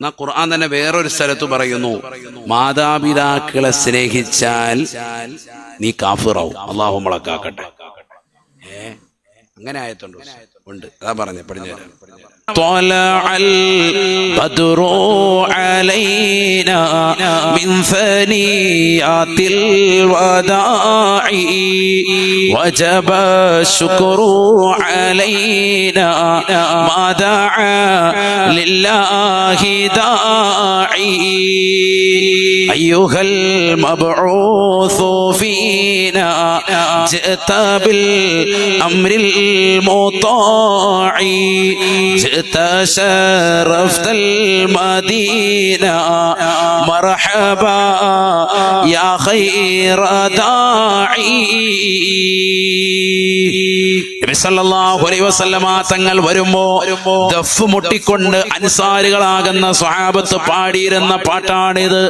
എന്നാ ഖുർആൻ തന്നെ വേറൊരു സ്ഥലത്ത് പറയുന്നു മാതാപിതാക്കളെ സ്നേഹിച്ചാൽ നീ കാഫിറാവും. അള്ളാഹു മുളക്കാക്കട്ടെ. ഏ? അങ്ങനെ ആയത്തുണ്ട് ഉണ്ട് അതാ പറഞ്ഞ പടിഞ്ഞു തരാം طلع البدر علينا من ثنيات الوداع وجب الشكر علينا ما دعا لله داعي أيها المبعوث فينا جئت بالأمر المطاع جئت شرفت المدينة. مرحبا يا خير داعي. തങ്ങൾ വരുമ്പോ ദഫ് മുട്ടിക്കൊണ്ട് അനുസാരികളാകുന്ന സ്വഹാബത്ത് പാടിയിരുന്ന പാട്ടാണിത്.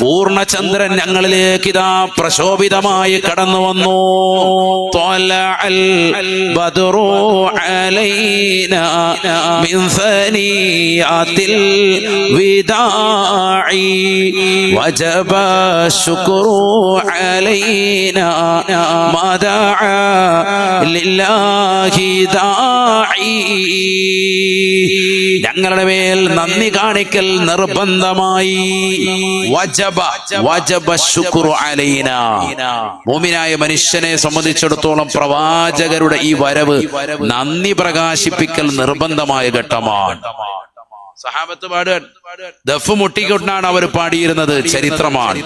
പൂർണചന്ദ്രൻ ഞങ്ങളിലേക്ക് ഇതാ പ്രശോഭിതമായി കടന്നു വന്നു. തോല അൽ ബദുറോ അലൈന വിദായി വജബ ശുക്രു علينا ما دعا لله داعي ഞങ്ങളുടെ മേൽ നന്ദി കാണിക്കൽ നിർബന്ധമായി വജബ വജബ ശുക്രു അലൈന മോമിനായ മനുഷ്യനെ സംബന്ധിച്ചിടത്തോളം പ്രവാചകരുടെ ഈ വരവ് നന്ദി പ്രകാശിപ്പിക്കൽ നിർബന്ധമായ ഘട്ടമാണ് സഹാബത്ത് പാടുകൻ ദഫ് മുട്ടിക്കൊണ്ടാണ് അവർ പാടിയിരുന്നത് ചരിത്രമാണ്.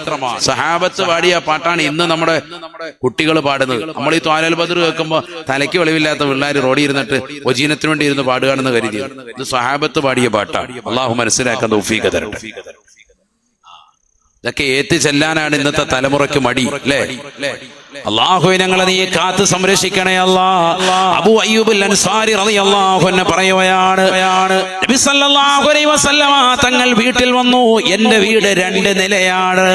സഹാബത്ത് പാടിയ പാട്ടാണ് ഇന്ന് നമ്മുടെ കുട്ടികൾ പാടുന്നത്. നമ്മൾ ഈ ത്വാലൽ ബദർ കേൾക്കുമ്പോ തലയ്ക്ക് വെളിവില്ലാത്ത പിള്ളേർ റോഡിൽ ഇരുന്നിട്ട് ഒജീനത്തിന് വേണ്ടി ഇരുന്ന് പാടുകയാണെന്ന് കരുതി. ഇത് സഹാബത്ത് പാടിയ പാട്ടാണ്. അള്ളാഹു മനസ്സിലാക്കാൻ തൗഫീഖ തരട്ടെ. ഇതൊക്കെ ഏറ്റ് ചെല്ലാനാണ് ഇന്നത്തെ തലമുറയ്ക്ക് മടി അല്ലേ? അള്ളാഹു ഞങ്ങളെ നീ കാത്ത് സംരക്ഷിക്കണേ അല്ലാ. അബു അയ്യൂബുൽ അൻസാരി റളിയല്ലാഹു അൻഹു പറയുകയാണ് നബി സല്ലല്ലാഹു അലൈഹി വസല്ലമ തങ്ങൾ വീട്ടിൽ വന്നു. എന്റെ വീട് രണ്ട് നിലയാണ്.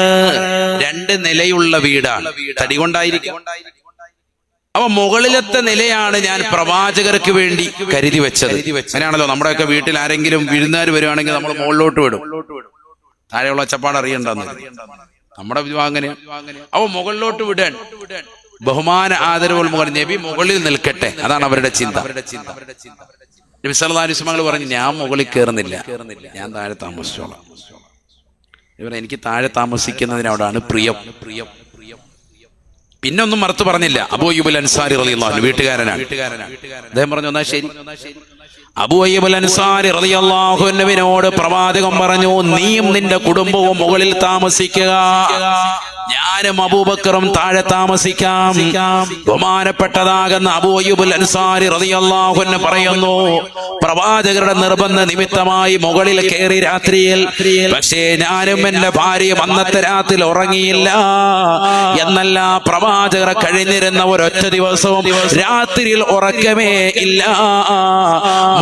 രണ്ട് നിലയുള്ള വീടാണ്. തടി കൊണ്ടായിരിക്കും. അപ്പൊ മുകളിലത്തെ നിലയാണ് ഞാൻ പ്രവാചകർക്ക് വേണ്ടി കരുതി വെച്ചത്. അങ്ങനെയാണല്ലോ നമ്മുടെയൊക്കെ വീട്ടിൽ ആരെങ്കിലും വിരുന്നുകാർ വരുവാണെങ്കിൽ നമ്മൾ മുകളിലോട്ട് വിടും. താഴെയുള്ള ഒച്ചപ്പാട് അറിയണ്ടെന്ന് നമ്മുടെ അങ്ങനെ അവ മുകളിലോട്ട് വിടാൻ ബഹുമാന ആദരവുകൾ മുകളിൽ നബി മുകളിൽ നിൽക്കട്ടെ. അതാണ് അവരുടെ ചിന്ത. നബി പറഞ്ഞു ഞാൻ മുകളിൽ കയറുന്നില്ല ഞാൻ താഴെ താമസിച്ചോളാം. ഇവർ എനിക്ക് താഴെ താമസിക്കുന്നതിനോടാണ് പ്രിയം. പ്രിയം പിന്നെ ഒന്നും മറുത്തു പറഞ്ഞില്ല. അബൂയുബുൽ അൻസാരി റളിയല്ലാഹു വീട്ടുകാരനാണ്. അദ്ദേഹം പറഞ്ഞു എന്നാ ശരി. അബൂ പ്രവാചകം അൻസാരി പ്രവാചകൻ പറഞ്ഞു നീയും നിന്റെ കുടുംബവും മുകളിൽ താമസിക്കുക. ഞാനും അബൂബക്കറും താഴെ താമസിക്കാം. ബഹുമാനപ്പെട്ടതാകുന്ന അബൂയുബുൽ അൻസാരി റളിയല്ലാഹു അൻഹു പറയുന്നു പ്രവാചകരുടെ നിർബന്ധ നിമിത്തമായി മുകളിൽ കയറി രാത്രിയിൽ പക്ഷേ ഞാനും എന്റെ ഭാര്യയും അന്നത്തെ രാത്രിയിൽ ഉറങ്ങിയില്ല. എന്നല്ല പ്രവാചകർ കഴിഞ്ഞിരുന്ന ഒരൊറ്റ ദിവസവും രാത്രിയിൽ ഉറക്കമേ ഇല്ല.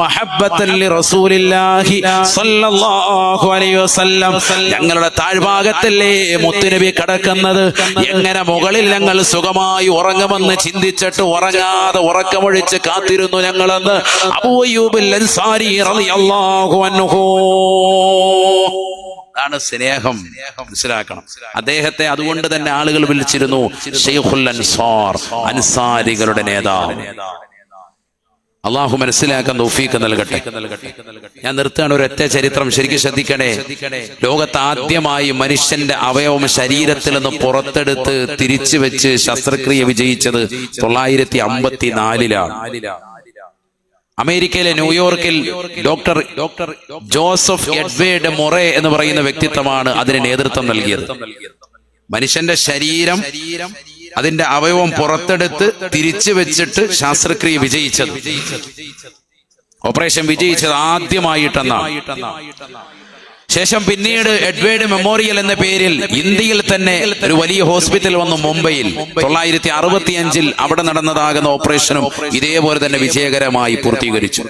മഹബ്ബത്തൻ ലി റസൂലില്ലാഹി സ്വല്ലല്ലാഹു അലൈഹി വസല്ലം. ഞങ്ങളുടെ താഴ്ഭാഗത്തല്ലേ മുത്തുനബി കിടക്കുന്നത്? എങ്ങനെ മുകളിൽ ഞങ്ങൾ സുഖമായി ഉറങ്ങുമെന്ന് ചിന്തിച്ചിട്ട് ഉറങ്ങാതെ ഉറക്കമൊഴിച്ച് കാത്തിരുന്നു ഞങ്ങളെന്ന് അബൂയൂബിൽ അൻസാരി റളിയല്ലാഹു അൻഹു അതാണ് സ്നേഹം മനസ്സിലാക്കണം. അദ്ദേഹത്തെ അതുകൊണ്ട് തന്നെ ആളുകൾ വിളിച്ചിരുന്നു ഷെയ്ഖുൽ അൻസാർ അൻസാരികളുടെ നേതാവ്. അള്ളാഹു മനസ്സിലാക്കാൻ തൗഫീക്ക് നൽകട്ടെ. ഞാൻ നിർത്തുകയാണ് ഒരൊറ്റ ചരിത്രം ശരിക്കും ശ്രദ്ധിക്കണേ. ലോകത്ത് ആദ്യമായി മനുഷ്യന്റെ അവയവം ശരീരത്തിൽ നിന്ന് പുറത്തെടുത്ത് തിരിച്ചു വെച്ച് ശസ്ത്രക്രിയ വിജയിച്ചത് തൊള്ളായിരത്തി അമ്പത്തി നാലിലാണ് അമേരിക്കയിലെ ന്യൂയോർക്കിൽ ഡോക്ടർ ഡോക്ടർ ജോസഫ് എഡ്വേഡ് മൊറെ എന്ന് പറയുന്ന വ്യക്തിത്വമാണ് അതിന് നേതൃത്വം നൽകിയത്. മനുഷ്യന്റെ ശരീരം അതിന്റെ അവയവം പുറത്തെടുത്ത് തിരിച്ചു വെച്ചിട്ട് ശാസ്ത്രക്രിയ വിജയിച്ചത്. ഓപ്പറേഷൻ വിജയിച്ചത് ആദ്യമായിട്ടെന്നാണ്. ശേഷം പിന്നീട് എഡ്വേർഡ് മെമ്മോറിയൽ എന്ന പേരിൽ ഇന്ത്യയിൽ തന്നെ ഒരു വലിയ ഹോസ്പിറ്റൽ വന്നു മുംബൈയിൽ. തൊള്ളായിരത്തി അറുപത്തിയഞ്ചിൽ അവിടെ നടന്നതാകുന്ന ഓപ്പറേഷനും ഇതേപോലെ തന്നെ വിജയകരമായി പൂർത്തീകരിച്ചു.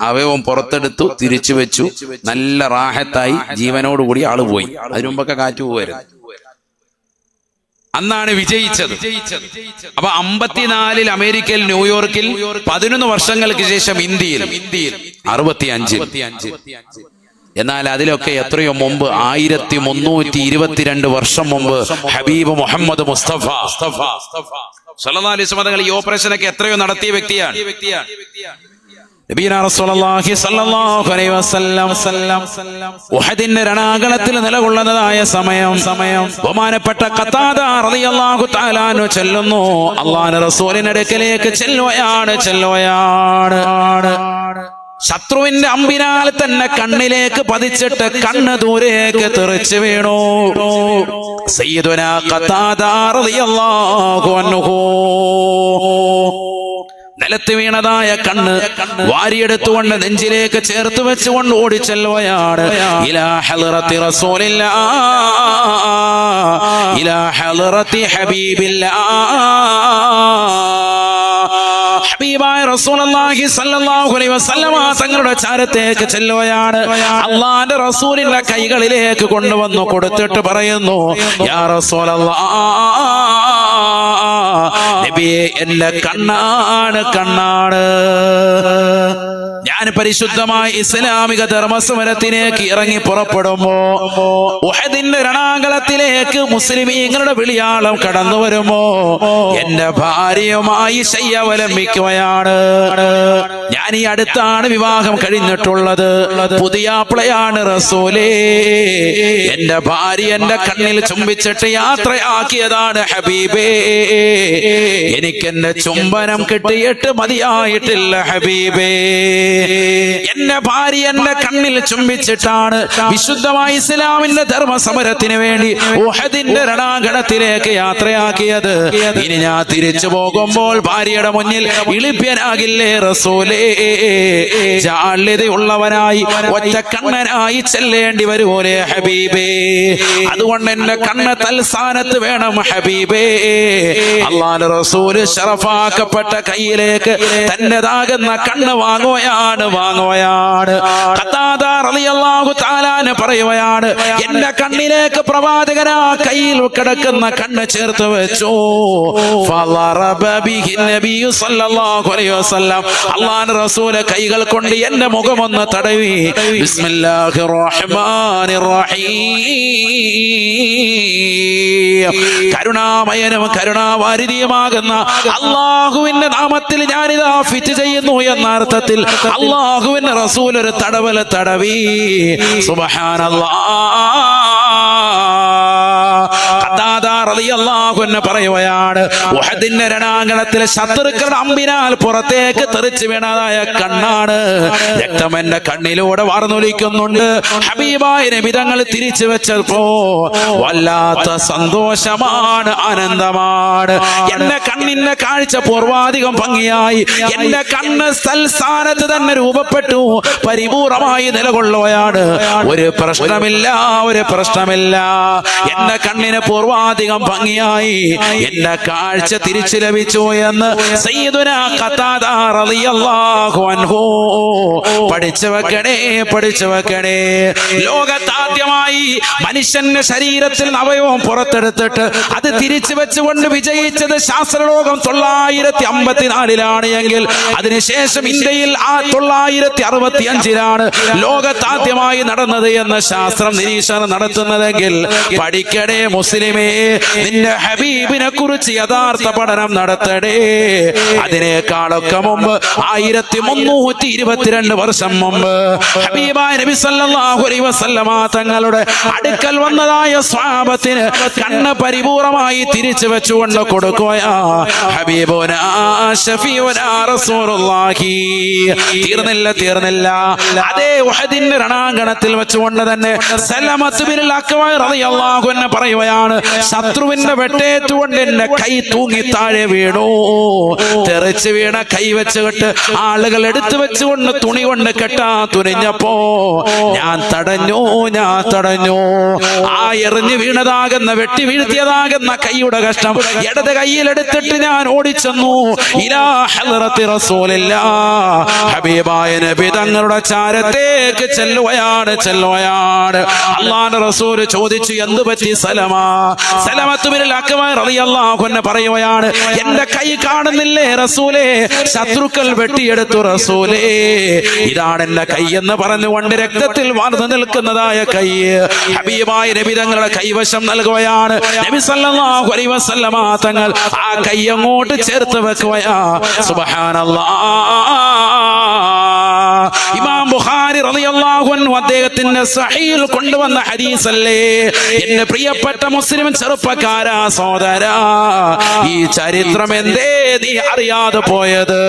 അവയവം പുറത്തെടുത്തു തിരിച്ചു വെച്ചു. നല്ല റാഹത്തായി ജീവനോടുകൂടി ആൾ പോയി. അതിനു മുമ്പൊക്കെ കാറ്റ് പോവായിരുന്നു. അന്നാണ് വിജയിച്ചത്. അപ്പൊ അമ്പത്തിനാലിൽ അമേരിക്കയിൽ ന്യൂയോർക്കിൽ പതിനൊന്ന് വർഷങ്ങൾക്ക് ശേഷം ഇന്ത്യയിൽ ഇന്ത്യയിൽ അറുപത്തി അഞ്ച് എന്നാൽ അതിലൊക്കെ എത്രയോ മുമ്പ് ആയിരത്തി മുന്നൂറ്റി ഇരുപത്തിരണ്ട് വർഷം മുമ്പ് ഹബീബ് മുഹമ്മദ് മുസ്തഫ. മുസ്തഫ വസല്ലം തങ്ങൾ ഈ ഓപ്പറേഷനൊക്കെ എത്രയോ നടത്തിയ വ്യക്തിയാണ്. ഉഹദിന്റെ നിലകൊള്ളുന്നതായ സമയം. സമയം ബഹുമാനപ്പെട്ട അൻഹു ചെല്ലുന്നു. അടുക്കലേക്ക് ചെല്ലുകയാണ് ചെല്ലുകയാണ്. ശത്രുവിന്റെ അമ്പിനാൽ തന്നെ കണ്ണിലേക്ക് പതിച്ചിട്ട് കണ്ണ് ദൂരേക്ക് തെറിച്ചു വീണു. സയ്യിദുന ഖത്താദ റളിയല്ലാഹു അൻഹു നിലത്ത് വീണതായ കണ്ണ് വാരിയെടുത്തുകൊണ്ട് നെഞ്ചിലേക്ക് ചേർത്ത് വെച്ചുകൊണ്ട് ഓടിച്ചെല്ലുകയാണ്. റസൂലില്ല ഹബീബില്ല ഹബീബായ റസൂലുള്ളാഹി സ്വല്ലല്ലാഹു അലൈഹി വസല്ലമ തങ്ങളുടെ ചാരത്തേക്ക് ചെല്ലുകയാണ്. അള്ളാന്റെ റസൂലിന്റെ കൈകളിലേക്ക് കൊണ്ടുവന്നു കൊടുത്തിട്ട് പറയുന്നു യാ റസൂലല്ലാഹ് നബിയെ എന്റെ കണ്ണാണ് കണ്ണാണ്. ഞാൻ പരിശുദ്ധമായ ഇസ്ലാമിക ധർമ്മസമരത്തിലേക്ക് ഇറങ്ങി പുറപ്പെടുമോ? ഉഹദിന്റെ രണാകളത്തിലേക്ക് മുസ്ലിമീങ്ങളുടെ വിളിയാളം കടന്നു വരുമോ? എന്റെ ഭാര്യയുമായി ശയ്യവലംബിക്കുകയാണ് ഞാൻ ഈ അടുത്താണ് വിവാഹം കഴിഞ്ഞിട്ടുള്ളത്. പുതിയാപ്പിളയാണ് റസൂലേ. എന്റെ ഭാര്യ എന്റെ കണ്ണിൽ ചുംബിച്ചിട്ട് യാത്രയാക്കിയതാണ് ഹബീബേ. എനിക്ക് എന്റെ ചുംബനം കിട്ടിയിട്ട് മതിയായിട്ടില്ല ഹബീബേ. എന്റെ ഭാര്യ എന്റെ കണ്ണിൽ ചുംബിച്ചിട്ടാണ് വിശുദ്ധമായ ഇസ്ലാമിന്റെ ധർമ്മ സമരത്തിന് വേണ്ടി ഉഹദിന്റെ രണാങ്കണത്തിലേക്ക് യാത്രയാക്കിയത്. ഇനി ഞാൻ തിരിച്ചു പോകുമ്പോൾ ഭാര്യയുടെ മുന്നിൽ ഇളിപ്യനാകില്ലേ റസൂലേ? ജാള്യതയുള്ളവനായി ഒറ്റ കണ്ണനായി ചെല്ലേണ്ടി വരുമോലെ ഹബീബേ? അതുകൊണ്ട് എന്റെ കണ്ണ് തൽസ്ഥാനത്ത് വേണം ഹബീബേ. അള്ളാന്റെ റസൂൽ ഷറഫാക്കപ്പെട്ട കയ്യിലേക്ക് തന്റേതാകുന്ന കണ്ണ് വാങ്ങുകയാണ്. വാങ്ങുകയാണ്. റളിയല്ലാഹു തആലാന് പറയുകയാണ് എന്റെ കണ്ണിലേക്ക് പ്രവാചകനാ കയ്യിൽ കിടക്കുന്ന കണ്ണ് ചേർത്ത് വെച്ചു. റസൂൽ കൈകൾ കൊണ്ട് എന്റെ മുഖമൊന്ന് തടവി. കരുണാമയനും കരുണാവാരിധിയുമാകുന്ന അള്ളാഹുവിന്റെ നാമത്തിൽ ഞാനിത് ഫിറ്റ് ചെയ്യുന്നു എന്ന അർത്ഥത്തിൽ അള്ളാഹുവിന്റെ റസൂൽ ഒരു തടവല തടവി. സുബഹാനല്ലാ. റളിയല്ലാഹുവിനെ പറയുകയാണ് ഉഹദിന്റെ രണാങ്കണത്തിൽ ശത്രുക്കളുടെ അമ്പിനാൽ പുറത്തേക്ക് തെറിച്ചു വീണതായ കണ്ണാണ്. രക്തം എന്റെ കണ്ണിലൂടെ വാർന്നൊലിക്കുന്നുണ്ട്. ഹബീബായ നബിതങ്ങൾ തിരിച്ചു വെച്ചപ്പോ വല്ലാത്ത സന്തോഷമാണ് ആനന്ദമാണ്. എന്റെ കണ്ണിന്റെ കാഴ്ച പൂർവാധികം ഭംഗിയായി. എന്റെ കണ്ണ് സ്ഥലസ്ഥാനത്ത് തന്നെ രൂപപ്പെട്ടു പരിപൂർണമായി നിലകൊള്ളുകയാണ്. ഒരു പ്രശ്നമില്ല ഒരു പ്രശ്നമില്ല. എന്റെ കണ്ണിന് പൂർവാധികം ഭംഗിയായി. എന്റെ കാഴ്ച തിരിച്ചു ലഭിച്ചു എന്ന് പഠിച്ചു വെക്കണേ പഠിച്ചു വെക്കണേ. ലോകത്താദ്യമായി മനുഷ്യന്റെ ശരീരത്തിൽ അവയവം പുറത്തെടുത്തിട്ട് അത് തിരിച്ചു വെച്ചുകൊണ്ട് വിജയിച്ചത് ശാസ്ത്രലോകം തൊള്ളായിരത്തി അമ്പത്തിനാലിലാണ് എങ്കിൽ അതിനുശേഷം ഇന്ത്യയിൽ ആ തൊള്ളായിരത്തി അറുപത്തി അഞ്ചിലാണ് ലോകത്താദ്യമായി നടന്നത് എന്ന് ശാസ്ത്രം നിരീക്ഷണം നടത്തുന്നതെങ്കിൽ പഠിക്കണേ മുസ്ലിമേ നിന്റെ ഹബീബിനെ കുറിച്ച് യഥാർത്ഥ പഠനം നടത്തടേ. അതിനേക്കാളൊക്കെ മുമ്പ് ആയിരത്തി മുന്നൂറ്റി ഇരുപത്തിരണ്ട് വർഷം മുമ്പ് ഹബീബായ നബി സല്ലല്ലാഹു അലൈഹി വസല്ലമ തങ്ങളുടെ അടുക്കൽ വന്നതായ സ്വാപത്തിന് കണ്ണ് പരിപൂർണമായി തിരിച്ചു വെച്ചുകൊണ്ട് കൊടുക്കുകയാ. ഹബീബുന തീർന്നില്ല തീർന്നില്ല. അതേ രണാങ്കണത്തിൽ വെച്ചുകൊണ്ട് തന്നെ പറയുകയാണ് ശത്രുവിന്റെ വെട്ടേറ്റുകൊണ്ട് എന്റെ കൈ തൂങ്ങി താഴെ വീണു. തെറിച്ച് വീണ കൈ വെച്ചുകൊണ്ട് ആളുകൾ എടുത്തു വെച്ചുകൊണ്ട് തുണി കൊണ്ട് കെട്ടാ തുനിഞ്ഞപ്പോ ഞാൻ തടഞ്ഞു ഞാൻ തടഞ്ഞു. ആ എറിഞ്ഞു വീണതാകുന്ന വെട്ടി വീഴ്ത്തിയതാകുന്ന കൈയുടെ കഷ്ടം ഇടത് കയ്യിൽ എടുത്തിട്ട് ഞാൻ ഓടിച്ചെന്നു. ഹബീബായ നബി തങ്ങളുടെ ചാരത്തേക്ക് ചെല്ലുകയാണ് ചെല്ലുകയാണ്. അള്ളാന്റെ റസൂൽ ചോദിച്ചു എന്ത് പറ്റി സലമാ സലമ പറയുകയാണ് എന്റെ കൈ കാണുന്നില്ലേ റസൂലേ? ശത്രുക്കൾ വെട്ടിയെടുത്തു റസൂലേ. ഇതാണ് എന്റെ കൈ എന്ന് പറഞ്ഞുകൊണ്ട് രക്തത്തിൽ വാർന്നു നിൽക്കുന്നതായ കൈ. ഹബീബായ നബി തങ്ങളുടെ കൈവശം നൽകുകയാണ്. നബി സല്ലല്ലാഹു അലൈഹി വസല്ലമ തങ്ങൾ ആ കൈ അങ്ങോട്ട് ചേർത്ത് വെക്കുകയാ. സുബ്ഹാനല്ലാഹ് ഇമാം ബുഖാരി അദ്ദേഹത്തിന്റെ സഹീൽ കൊണ്ടുവന്ന ഹദീസ് അല്ലേ എന്റെ പ്രിയപ്പെട്ട മുസ്ലിം ചെറുപ്പക്കാരാ സഹോദരാ ഈ ചരിത്രം എന്തേ നീ അറിയാതെ പോയത്?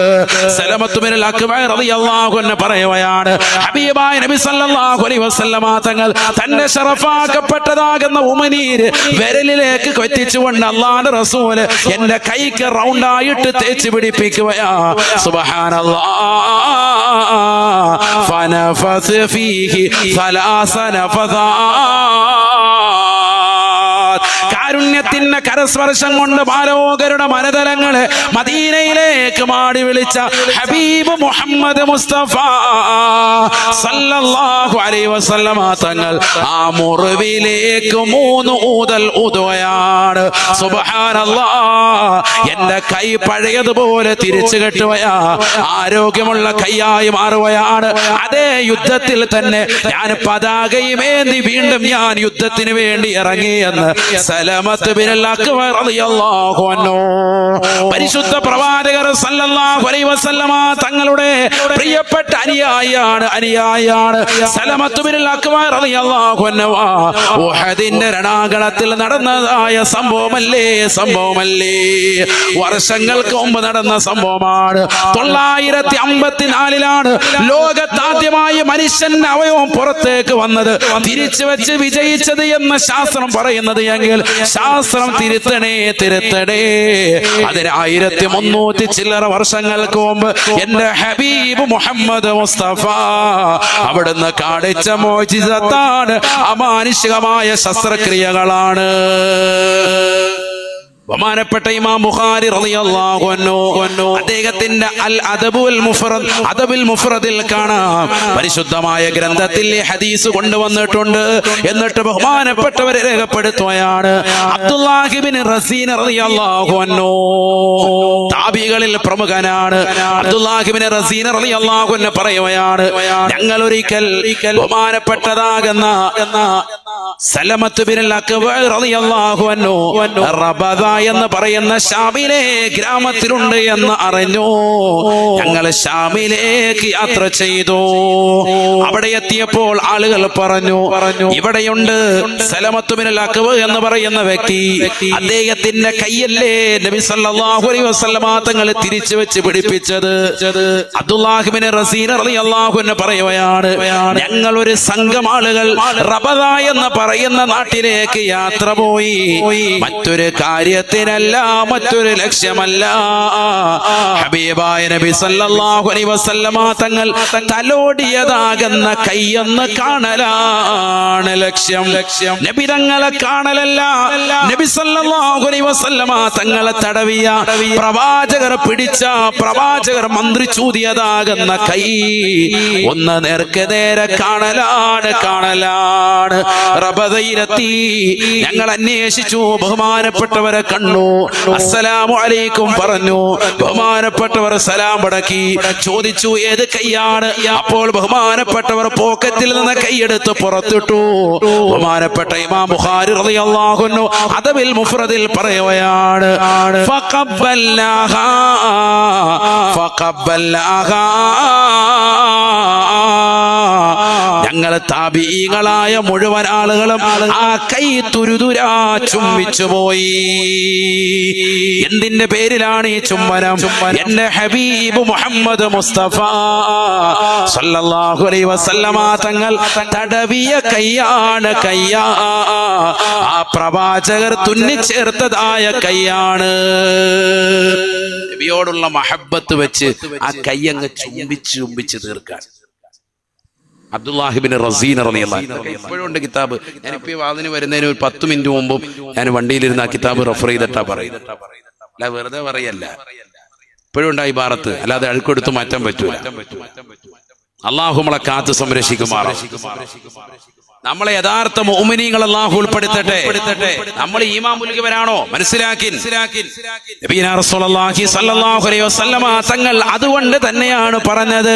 സലമത്ത് ബിൻ അക്ബർ റളിയല്ലാഹു അൻഹു പറയുകയാണ് ഹബീബായ നബി സല്ലല്ലാഹു അലൈഹി വസല്ലമ തങ്ങൾ തന്നെ ശറഫാക്കപ്പെട്ടതാകുന്ന ഉമനീര് വിരലിലേക്ക് കൊത്തിച്ചുകൊണ്ട് അള്ളാഹുവിന്റെ റസൂൽ എന്റെ കൈക്ക് റൗണ്ടായിട്ട് തേച്ച് പിടിപ്പിക്കുകയാ സുബ്ഹാനല്ലാഹ് فنفث فيه ثلاث نفثات കാരുണ്യത്തിന്റെ കരസ്പർശം കൊണ്ട് ബാലോകരുടെ മരതലങ്ങൾ മദീനയിലേക്ക് മാടി വിളിച്ച ഹബീബ് മുഹമ്മദ് മുസ്തഫ സല്ലല്ലാഹു അലൈഹി വസല്ലമ തങ്ങൾ ആ മുറിവിലേക്ക് മൂന്ന് ഊതൽ ഉദയാണ് സുബ്ഹാനല്ലാ എന്റെ കൈ പഴയതുപോലെ തിരിച്ചു കെട്ടുകയാ ആരോഗ്യമുള്ള കൈയായി മാറുകയാണ് അതേ യുദ്ധത്തിൽ തന്നെ ഞാൻ പതാകയുമേന്തി വീണ്ടും ഞാൻ യുദ്ധത്തിന് വേണ്ടി ഇറങ്ങിയെന്ന് സലമത്ത് പരിശുദ്ധ പ്രവാചകർ തങ്ങളുടെ പ്രിയപ്പെട്ട അനുയായിയാണ് അനുയായിയാണ്. ഉഹദിന്റെ രണാകളത്തിൽ നടന്നതായ സംഭവമല്ലേ സംഭവമല്ലേ? വർഷങ്ങൾക്ക് മുമ്പ് നടന്ന സംഭവമാണ്. തൊള്ളായിരത്തി അമ്പത്തിനാലിലാണ് ലോകത്താദ്യമായി മനുഷ്യൻ അവയവം പുറത്തേക്ക് വന്നത്. തിരിച്ചു വെച്ച് വിജയിച്ചത് എന്ന് ശാസ്ത്രം പറയുന്നത് എങ്കിൽ ശാസ്ത്രം തിരുത്തണേ തിരുത്തണേ അതിന് ആയിരത്തി മുന്നൂറ്റി ചില്ലറ വർഷങ്ങൾക്ക് മുമ്പ് എന്റെ ഹബീബ് മുഹമ്മദ് മുസ്തഫ അവിടുന്ന് കാണിച്ച മോചിതത്താണ് അമാനുഷികമായ ശസ്ത്രക്രിയകളാണ്. ബഹുമാനപ്പെട്ട ഇമാം ബുഖാരി റളിയല്ലാഹു അൻഹു അദ്ദേഹത്തിന്റെ അൽ അദബുൽ മുഫ്രദ് അദബുൽ മുഫ്രദിൽ കാണാം. പരിശുദ്ധമായ ഗ്രന്ഥത്തിൽ ഹദീസ് കൊണ്ടുവന്നിട്ടുണ്ട്. എന്നിട്ട് ബഹുമാനപ്പെട്ടവരെ രേഖപ്പെടുത്തുകയാണ്. അബ്ദുല്ലാഹിബിൻ റസീൻ റളിയല്ലാഹു അൻഹു. താബികളിൽ പ്രമുഖനാണ്. അബ്ദുല്ലാഹിബിൻ റസീൻ റളിയല്ലാഹു അൻഹു പറയുകയാണ് ഞങ്ങൾ ഒരിക്കൽ ബഹുമാനപ്പെട്ടതാകുന്ന റബദ എന്ന് പറയുന്ന ഷാമിലെ ഗ്രാമത്തിലുണ്ട് എന്ന് അറിഞ്ഞു. ഞങ്ങൾ ഷാമിലേക്ക് യാത്ര ചെയ്തു. അവിടെ എത്തിയപ്പോൾ ആളുകൾ പറഞ്ഞു പറഞ്ഞു ഇവിടെയുണ്ട് സലമത്ത് ബിൻ അക്ബർ എന്ന് പറയുന്ന വ്യക്തി. അദ്ദേഹത്തിന്റെ കയ്യല്ലേ നബി സല്ലല്ലാഹു അലൈഹി വസല്ലമ തങ്ങൾ തിരിച്ചു വെച്ച് പിടിപ്പിച്ചത്. അബ്ദുല്ലാഹിബിൻ റസീൻ റളിയല്ലാഹു അൻഹു പറയുകയാണ് ഞങ്ങൾ ഒരു സംഘം ആളുകൾ റബദ എന്ന് പറയുന്ന നാട്ടിലേക്ക് യാത്ര പോയി. മറ്റൊരു കാര്യത്തിനല്ല മറ്റൊരു ലക്ഷ്യമല്ല. ഹബീബായ നബി സല്ലല്ലാഹു അലൈഹി വസല്ലമ തങ്ങൾ തലോടിയതാകുന്ന കൈയെന്ന് കാണലാണ് ലക്ഷ്യം. ലക്ഷ്യം നബി തങ്ങളെ കാണലല്ല. നബി സല്ലല്ലാഹു അലൈഹി വസല്ലമ തങ്ങളെ തടവിയ പ്രവാചകർ പിടിച്ച പ്രവാചകർ മന്ത്രി ചൂതിയതാകുന്ന കൈ ഒന്ന് നേർക്ക് നേരെ കാണലാണ് കാണലാണ്. ഞങ്ങൾ അന്വേഷിച്ചു. ബഹുമാനപ്പെട്ടവരെ കണ്ടു. അസ്സലാമു അലൈക്കും പറഞ്ഞു. ബഹുമാനപ്പെട്ടവർ സലാം മടക്കി ചോദിച്ചു ഏത് കൈയാണ്? അപ്പോൾ ബഹുമാനപ്പെട്ടവർ പോക്കറ്റിൽ നിന്ന് കൈയെടുത്ത് പുറത്തിട്ടു. ബഹുമാനപ്പെട്ട ഇമാം ബുഖാരി റളിയല്ലാഹു അതവിൽ മുഫ്രദിൽ പറയുകയാണ് ഞങ്ങൾ താപീകളായ മുഴുവൻ ആളുകളും ആ കൈ തുരുതുരാ ചുംബിച്ചു പോയി. എന്തിന്റെ പേരിലാണ് ഈ ചുംബനം? എന്റെ ഹബീബ് മുഹമ്മദ് മുസ്തഫ. സല്ലല്ലാഹു അലൈഹി വസല്ലമ തങ്ങൾ തടവിയ കൈയാണ് കയ്യാ. ആ പ്രവാചകർ തുന്നിച്ചേർത്തതായ കൈയാണ്. നബിയോടുള്ള മഹബത്ത് വെച്ച് ആ കൈ അങ്ങ് ചുംബിച്ച് ചുംബിച്ച് തീർക്കാൻ. അബ്ദുല്ലാഹിബിൻ റസീൻ ഇപ്പോഴും ഉണ്ട് കിതാബ്. ഞാനിപ്പോ ഈ വാതിന് വരുന്നതിന് ഒരു പത്ത് മിനിറ്റ് മുമ്പും ഞാൻ വണ്ടിയിലിരുന്ന് ആ കിതാബ് റെഫർ ചെയ്തിട്ടാ പറയുന്നത്. അല്ല വെറുതെ പറയല്ല. ഇപ്പോഴും ഉണ്ടായി ഭാരത്ത്. അല്ലാതെ അഴുക്കെടുത്ത് മാറ്റാൻ പറ്റൂല. അള്ളാഹു നമ്മളെ കാത്ത് സംരക്ഷിക്കുമാറാ. നമ്മളെ യഥാർത്ഥ മോമിനികൾ അള്ളാഹു ഉൾപ്പെടുത്തട്ടെ. നമ്മൾ ഈമാ മുലുകവരാണോ മനസ്സിലാക്കി തങ്ങൾ അതുകൊണ്ട് തന്നെയാണ് പറഞ്ഞത്.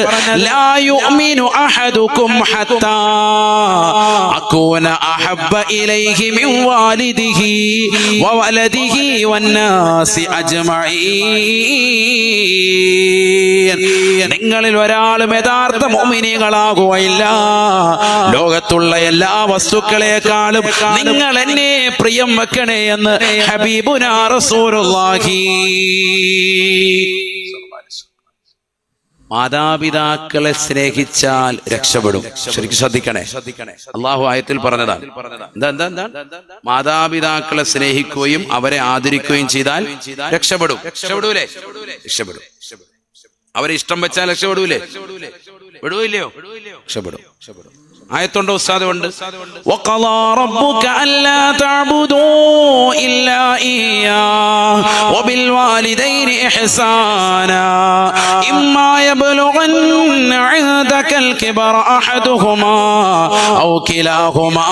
നിങ്ങളിൽ ഒരാളും യഥാർത്ഥ മോമിനികളാകുകയില്ല ലോകത്തുള്ള എല്ലാ വസ്തുക്കളെക്കാളും നിങ്ങൾ എന്നെ പ്രിയം വെക്കണേ എന്ന് ഹബീബുനാ റസൂലുള്ളാഹി. മാതാപിതാക്കളെ സ്നേഹിച്ചാൽ രക്ഷപ്പെടും. ശരിക്കും ശ്രദ്ധിക്കണേ. അള്ളാഹു ആയത്തിൽ പറഞ്ഞതാണ്. എന്താ എന്താ എന്താ? മാതാപിതാക്കളെ സ്നേഹിക്കുകയും അവരെ ആദരിക്കുകയും ചെയ്താൽ രക്ഷപ്പെടും. രക്ഷപ്പെടൂലേ? രക്ഷപ്പെടും. അവരെ ഇഷ്ടം വെച്ചാൽ രക്ഷപ്പെടൂലേ? വിടുവില്ലയോ രക്ഷപ്പെടും ആയത്തുണ്ടോ ഉസ്താദ് ഉണ്ട് وقضى ربك ألا تعبدوا إلا إياه وبالوالدين إحسانا إما يبلغن عندك الكبر أحدهما أو كلاهما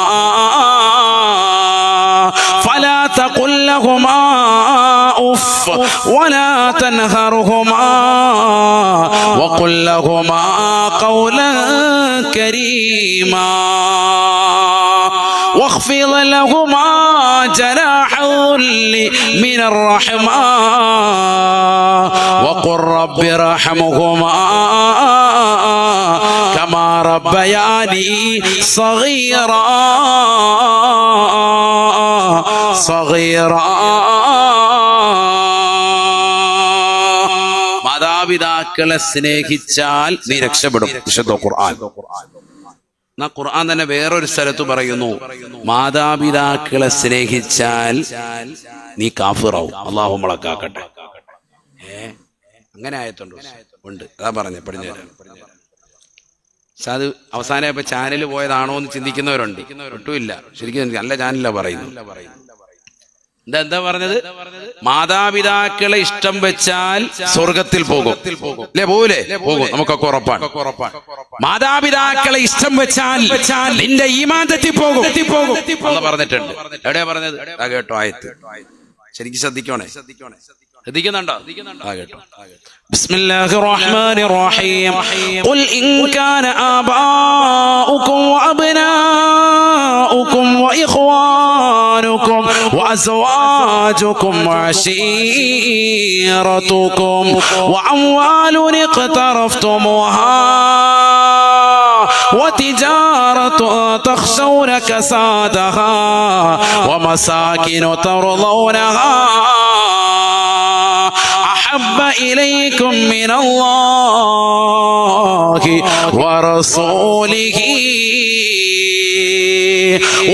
فلا تقل لهما أف ولا تنهرهما. وقل لهما قولا كريما. واخفض لهما جناح من الرحمة. وقل رب ارحمهما. كما ربياني صغيرا. صغيرا. മാതാപിതാക്കളെ സ്നേഹിച്ചാൽ നീ രക്ഷപ്പെടും. ഖുർആൻ. എന്നാ ഖുർആൻ തന്നെ വേറൊരു സ്ഥലത്ത് പറയുന്നു മാതാപിതാക്കളെ സ്നേഹിച്ചാൽ നീ കാഫിറാവും. അള്ളാഹു മുളക്കാക്കട്ടെ. അങ്ങനെ ആയത്തുണ്ട് ഉണ്ട്. അതാ പറഞ്ഞ പക്ഷെ അത് അവസാനം ഇപ്പൊ ചാനൽ പോയതാണോ എന്ന് ചിന്തിക്കുന്നവരുണ്ട്. ഒട്ടുമില്ല. ശരിക്കും നല്ല ചാനലാ പറയുന്നു എന്താ എന്താ പറഞ്ഞത്? മാതാപിതാക്കളെ ഇഷ്ടം വെച്ചാൽ സ്വർഗത്തിൽ പോകും. അല്ലേ പോകൂലേ പോകും. നമുക്കൊക്കെ ഉറപ്പാണ്. മാതാപിതാക്കളെ ഇഷ്ടം വെച്ചാൽ നിന്റെ ഈമാൻ തെറ്റിപ്പോകും. തെറ്റിപ്പോകും എന്ന് പറഞ്ഞിട്ടുണ്ട്. എവിടെയാ പറഞ്ഞത്? കേട്ടോ ആയത്ത്. ശരിക്കും ശ്രദ്ധിക്കണേ. ശ്രദ്ധിക്കുന്നുണ്ടോ ആ കേട്ടോ بسم الله الرحمن الرحيم قل إن كان آباؤكم وأبناؤكم وإخوانكم وأزواجكم وعشيرتكم وأموال اقترفتموها وتجارة تخشون كسادها ومساكن ترضونها أحب إليكم من الله ورسوله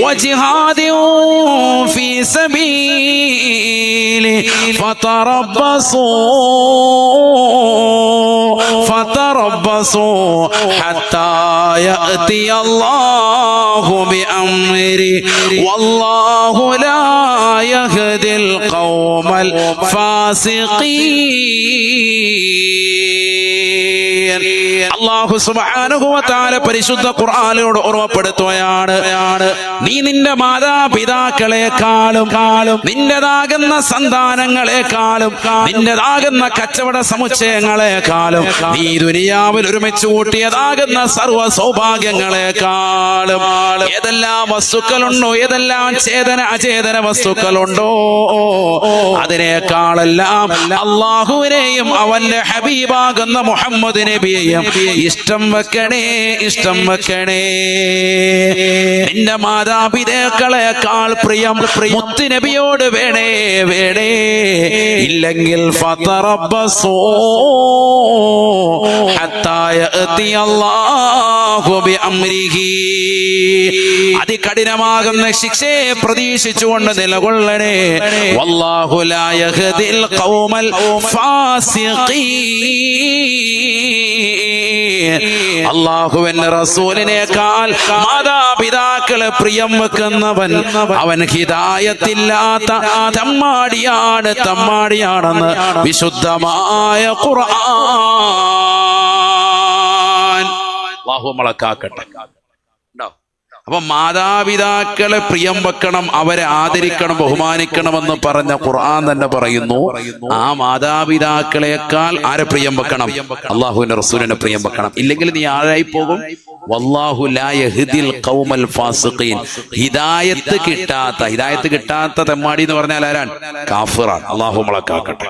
وجهاد في سبيله فتربصوا فتربصوا حتى يأتي الله بأمره والله لا يهدي القوم الفاسقين അള്ളാഹു സുബാനുഭവത്താല പരിശുദ്ധ ഖുർആാനോട് ഓർമ്മപ്പെടുത്തുകയാണ്. നീ നിന്റെ മാതാപിതാക്കളെക്കാളും കാലും നിന്റേതാകുന്ന സന്താനങ്ങളെക്കാളും നിന്റേതാകുന്ന കച്ചവട സമുച്ചയങ്ങളെക്കാളും നീ ദുനിയാവിൽ ഒരുമിച്ച് കൂട്ടിയതാകുന്ന സർവ സൗഭാഗ്യങ്ങളെക്കാളും ഏതെല്ലാം വസ്തുക്കളുണ്ടോ ഏതെല്ലാം ചേതന അചേതന വസ്തുക്കളുണ്ടോ അതിനേക്കാളെല്ലാം അള്ളാഹുവിനെയും അവന്റെ ഹബീബാകുന്ന മുഹമ്മദ് നബിയെയും ഇഷ്ടം വെക്കണേ ഇഷ്ടം വെക്കണേ. നിന്റെ മാതാപിതാക്കളെക്കാൾ പ്രിയം മുത്ത് നബിയോട് വേണേ വേണേ. ഇല്ലെങ്കിൽ അതികഠിനമാകുന്ന ശിക്ഷയെ പ്രതീക്ഷിച്ചുകൊണ്ട് നിലകൊള്ളണേ. വല്ലാഹുലായ ഫാസിഖീൻ. അള്ളാഹുവിന്റെ റസൂലിനേക്കാൾ മാതാപിതാക്കളെ പ്രിയം വെക്കുന്നവൻ അവൻ ഹിതായത്തില്ലാത്ത തമ്മാടിയാണ് തമ്മാടിയാണെന്ന് വിശുദ്ധമായ ഖുർആൻ. അള്ളാഹു നമ്മളെ കാക്കട്ടെ. അപ്പൊ മാതാപിതാക്കളെ പ്രിയം വെക്കണം അവരെ ആദരിക്കണം ബഹുമാനിക്കണമെന്ന് പറഞ്ഞ ഖുർആൻ തന്നെ പറയുന്നു. ആ മാതാപിതാക്കളെക്കാൾ ആരെ പ്രിയം വെക്കണം? അള്ളാഹുവിന്റെ റസൂലിനെ പ്രിയം വെക്കണം. ഇല്ലെങ്കിൽ നീ ആഴായി പോകും? ഹിദായത്ത് കിട്ടാത്ത ഹിദായത്ത് കിട്ടാത്ത തെമ്മാടി എന്ന് പറഞ്ഞാൽ ആരാണ്? കാഫിറാണ്. അള്ളാഹു നമ്മളെ കാക്കട്ടെ.